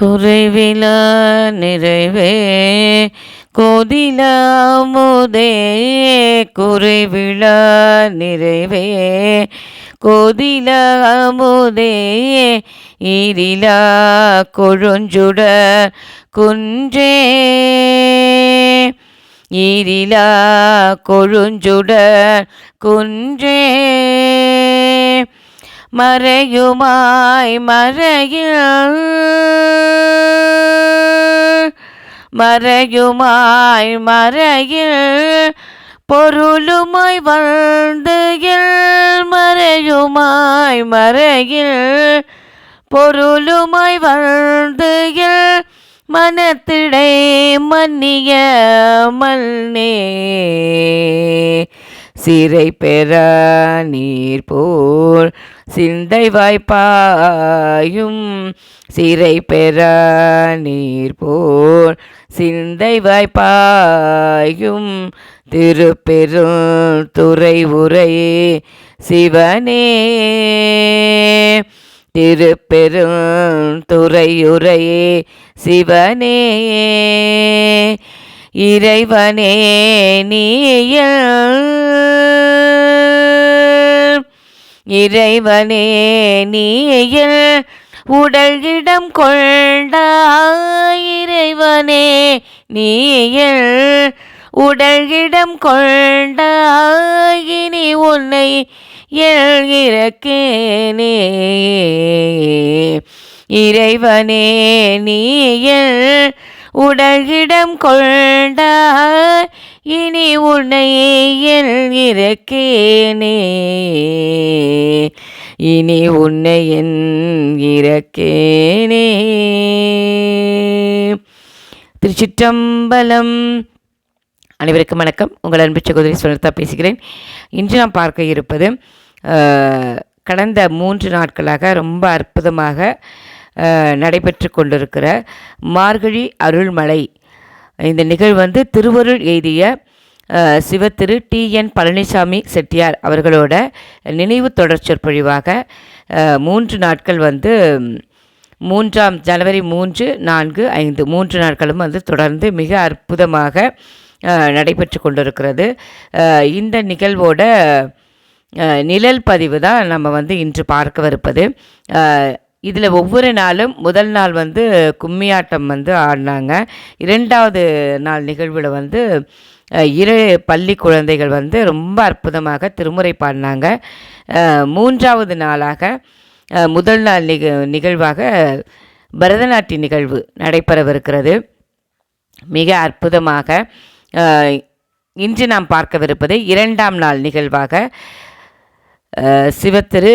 குறைவில நிறைவே கோதில முதே குறைவில நிறைவே கோதில முதே ஈரில கொழுஞ்சுட குன்றே ஈரில கொழுஞ்சுட குன்றே. மறையுமாய் மறையில். மறையுமாய் மறையில். பொருளுமாய் வாழ்ந்தையில் மறையுமாய் மறையில். பொருளுமாய் வாழ்ந்தையில் மனத்திடை மன்னிய மல்னே சிறை பெற நீர் போல் சிந்தை வாய்ப்பாயும் சிறை பெற நீர் போல். சிந்தை வாய்ப்பாயும் திருப்பெரும் துறை உரை சிவனே. திருப்பெரும் துறையுரையே சிவனே. இறைவனே நீயல் இறைவனே நீயல் உடல் இடம் கொண்டாய் இறைவனே நீயல் உடல் இடம் கொண்டாய் இனி உன்னை எழுகிறக்கேனே இறைவனே நீயல் இடம் கொண்டாய் இனி உன்னை இறக்கேனே. இனி உன்னை என் இறக்கேனே. திருச்சிற்றம்பலம். அனைவருக்கும் வணக்கம். உங்கள் அன்பு சகோதரி சுனர்த்தா பேசுகிறேன். இன்று நாம் பார்க்க இருப்பது கடந்த மூன்று நாட்களாக ரொம்ப அற்புதமாக நடைபெற்று கொண்டிருக்கிற மார்கழி அருள்மலை இந்த நிகழ்வு வந்து திருவருள் எழுதிய சிவத்திரு டி என் பழனிசாமி செட்டியார் அவர்களோட நினைவு தொடர் சொற்பொழிவாக மூன்று நாட்கள் வந்து மூன்றாம் ஜனவரி மூன்று நான்கு ஐந்து மூன்று நாட்களும் வந்து தொடர்ந்து மிக அற்புதமாக நடைபெற்று கொண்டிருக்கிறது. இந்த நிகழ்வோட நிழல் பதிவு தான் நம்ம வந்து இன்று பார்க்கவிருப்பது. இதில் ஒவ்வொரு நாளும் முதல் நாள் வந்து கும்மியாட்டம் வந்து ஆடினாங்க. இரண்டாவது நாள் நிகழ்வில் வந்து இரு பள்ளி குழந்தைகள் வந்து ரொம்ப அற்புதமாக திருமுறை பாடினாங்க. மூன்றாவது நாளாக முதல் நாள் நிக நிகழ்வாக பரதநாட்டிய நிகழ்வு நடைபெறவிருக்கிறது. மிக அற்புதமாக இன்று நாம் பார்க்கவிருப்பது இரண்டாம் நாள் நிகழ்வாக சிவத்திரு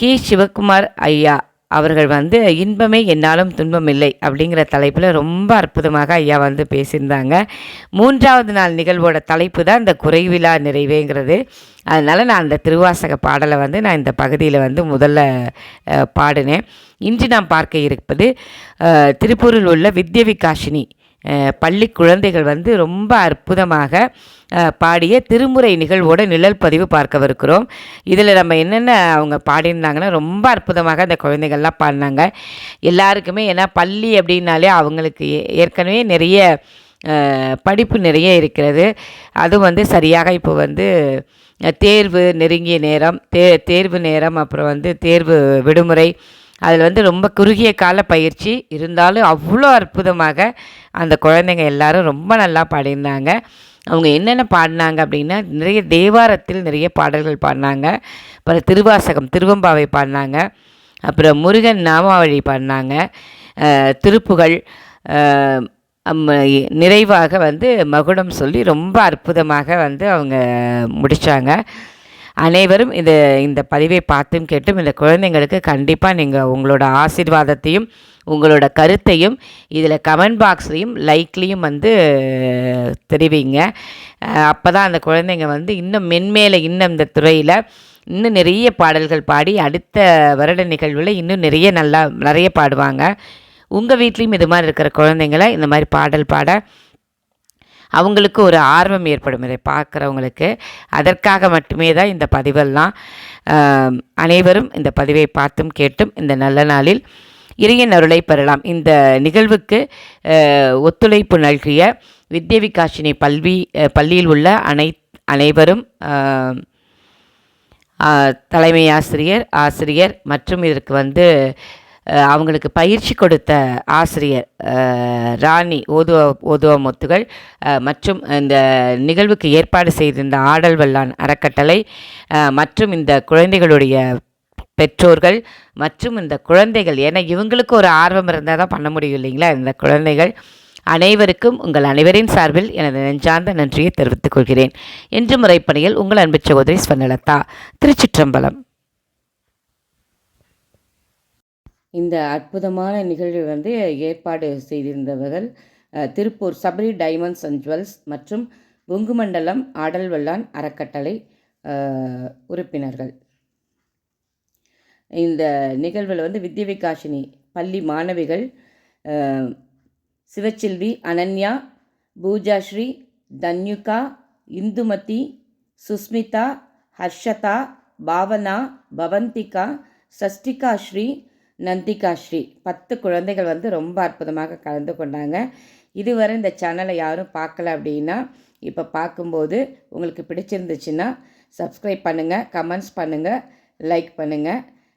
கே சிவகுமார் ஐயா. அவர்கள் வந்து இன்பமே என்னாலும் துன்பமில்லை அப்படிங்கிற தலைப்பில் ரொம்ப அற்புதமாக ஐயா வந்து பேசியிருந்தாங்க. மூன்றாவது நாள் நிகழ்வோட தலைப்பு தான் இந்த குறைவிலா நிறைவேங்கிறது. அதனால் நான் அந்த திருவாசக பாடலை வந்து நான் இந்த பகுதியில் வந்து முதல்ல பாடினேன். இன்று நாம் பார்க்க இருப்பது திருப்பூரில் உள்ள வித்ய விகாஷினி பள்ளி குழந்தைகள் வந்து ரொம்ப அற்புதமாக பாடிய திருமுறை நிகழ்வோட நிழல் பதிவு பார்க்கவிருக்கிறோம். இதில் நம்ம என்னென்ன அவங்க பாடியிருந்தாங்கன்னா ரொம்ப அற்புதமாக அந்த குழந்தைகள்லாம் பாடினாங்க. எல்லாருக்குமே ஏன்னா பள்ளி அப்படின்னாலே அவங்களுக்கு ஏ- ஏற்கனவே நிறைய படிப்பு நிறைய இருக்கிறது. அதுவும் வந்து சரியாக இப்போ வந்து தேர்வு நெருங்கிய நேரம் தே தேர்வு நேரம் அப்புறம் வந்து தேர்வு விடுமுறை அதில் வந்து ரொம்ப குறுகிய கால பயிற்சி. இருந்தாலும் அவ்வளோ அற்புதமாக அந்த குழந்தைங்க எல்லாரும் ரொம்ப நல்லா பாடியிருந்தாங்க. அவங்க என்னென்ன பாடினாங்க அப்படின்னா நிறைய தேவாரத்தில் நிறைய பாடல்கள் பாடினாங்க. அப்புறம் திருவாசகம் திருவம்பாவை பாடினாங்க. அப்புறம் முருகன் நாமாவழி பாடினாங்க. திருப்புகள் திருப்புகழ் நிறைவாக வந்து மகுடம் சொல்லி ரொம்ப அற்புதமாக வந்து அவங்க முடித்தாங்க அனைவரும் இந்த இந்த பதிவை பார்த்தும் கேட்டும். இந்த குழந்தைங்களுக்கு கண்டிப்பாக நீங்கள் உங்களோட ஆசீர்வாதத்தையும் உங்களோட கருத்தையும் இதில் கமெண்ட் பாக்ஸ்லேயும் லைக்லேயும் வந்து தெரிவிங்க. அப்போ தான் அந்த குழந்தைங்க வந்து இன்னும் மென்மேலே இன்னும் இந்த துறையில் இன்னும் நிறைய பாடல்கள் பாடி அடுத்த வருட நிகழ்வில் இன்னும் நிறைய நல்லா நிறைய பாடுவாங்க. உங்கள் வீட்லேயும் இது மாதிரி இருக்கிற குழந்தைங்கள இந்த மாதிரி பாடல் பாட அவங்களுக்கு ஒரு ஆர்வம் ஏற்படும் இதை பார்க்குறவங்களுக்கு. அதற்காக மட்டுமே தான் இந்த பதிவெல்லாம் அனைவரும் இந்த பதிவை பார்த்தும் கேட்டும் இந்த நல்ல நாளில். இறையன் அருளை பெறலாம். இந்த நிகழ்வுக்கு ஒத்துழைப்பு நல்கிய வித்ய விகாஷினி பல்வி பள்ளியில் உள்ள அனை அனைவரும் தலைமை ஆசிரியர் ஆசிரியர் மற்றும் இதற்கு வந்து அவங்களுக்கு பயிற்சி கொடுத்த ஆசிரியர் ராணி ஓதுவ ஓதுவ முத்துகள் மற்றும் இந்த நிகழ்வுக்கு ஏற்பாடு செய்திருந்த ஆடல் வல்லான் அறக்கட்டளை மற்றும் இந்த குழந்தைகளுடைய பெற்றோர்கள் மற்றும் இந்த குழந்தைகள் ஏன்னா இவங்களுக்கு ஒரு ஆர்வம் இருந்தால் தான் பண்ண முடியும் இல்லைங்களா? இந்த குழந்தைகள் அனைவருக்கும் உங்கள் அனைவரின் சார்பில் எனது நெஞ்சார்ந்த நன்றியை தெரிவித்துக் கொள்கிறேன். இன்று முறைப்பணியில் உங்கள் அன்பு சகோதரி ஸ்வர்ணலதா திருச்சிற்றம்பலம். இந்த அற்புதமான நிகழ்வு வந்து ஏற்பாடு செய்திருந்தவர்கள் Tiruppur Sabari diamonds and jewels மற்றும் புங்குமண்டலம் ஆடல் வல்லான் அறக்கட்டளை உறுப்பினர்கள். இந்த நிகழ்வில் வந்து வித்ய விகாஷினி பள்ளி மாணவிகள் சிவச்செல்வி அனன்யா பூஜாஸ்ரீ தன்யுகா இந்துமதி சுஸ்மிதா ஹர்ஷதா பாவனா பவந்திகா சஷ்டிகா ஸ்ரீ நந்திகா ஸ்ரீ பத்து குழந்தைகள் வந்து ரொம்ப அற்புதமாக கலந்து கொண்டாங்க. இதுவரை இந்த சேனலை யாரும் பார்க்கல அப்படின்னா இப்போ பார்க்கும்போது உங்களுக்கு பிடிச்சிருந்துச்சுன்னா சப்ஸ்கிரைப் பண்ணுங்கள் கமெண்ட்ஸ் பண்ணுங்கள் லைக் பண்ணுங்கள்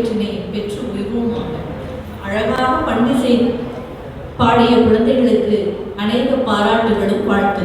பெரும் பெற்று உய்வோமாக அழகாக பண்டிசை பாடிய குழந்தைகளுக்கு அநேக பாராட்டுகளும் வாழ்த்து